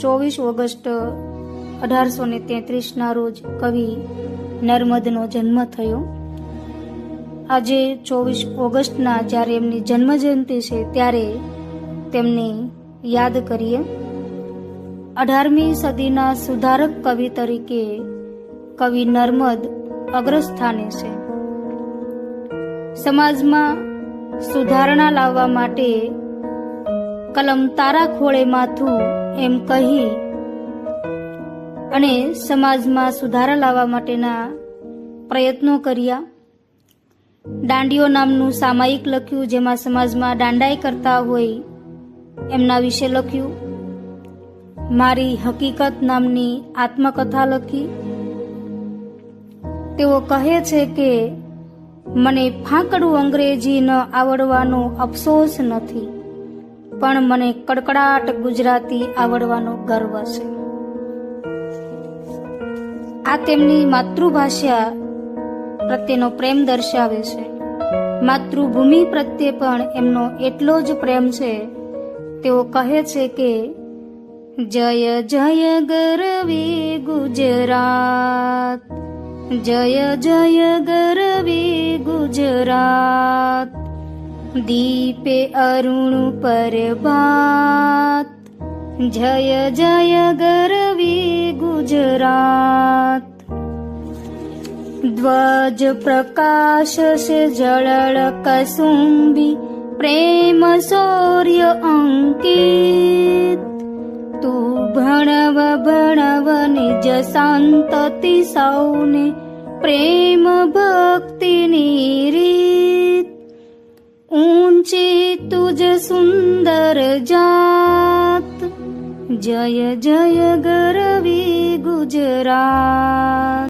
ચોવીસ ઓગસ્ટ અઢારસો ને તેત્રીસના રોજ કવિ નર્મદનો જન્મ થયો. આજે ચોવીસ ઓગસ્ટના જ્યારે એમની જન્મજયંતિ છે ત્યારે તેમને યાદ કરીએ. અઢારમી સદીના સુધારક કવિ તરીકે કવિ નર્મદ અગ્રસ્થાને છે. સમાજમાં સુધારણા લાવવા માટે કલમ તારા ખોળે માથું એમ કહી અને સમાજમાં સુધારા લાવવા માટેના પ્રયત્નો કર્યા. દાંડીઓ નામનું સામાયિક લખ્યું જેમાં સમાજમાં દાંડાઈ કરતા હોય એમના વિશે લખ્યું. મારી હકીકત નામની આત્મકથા લખી. તેઓ કહે છે કે મને ફાંકડું અંગ્રેજી ન આવડવાનો અફસોસ નથી. પણ મને કડકડાટ ગુજરાતી આવડવાનો ગર્વ છે. આ તેમની માતૃભાષા પ્રત્યેનો પ્રેમ દર્શાવે છે. માતૃભૂમિ પ્રત્યે પણ એમનો એટલો જ પ્રેમ છે. તેઓ કહે છે કે, જય જય ગરવી ગુજરાત. જય જય ગરવી ગુજરાત. દીપે અરુણ પરભાત જય જય ગરવી ગુજરાત ધ્વજ પ્રકાશ સે જળળ કસુંબી પ્રેમ શૌર્ય અંકિત તું ભણવ ભણવ નિજ શાંતતિ સૌને પ્રેમ ભક્તિની तुज सुन्दर जात जय जय गरवी गुजरात।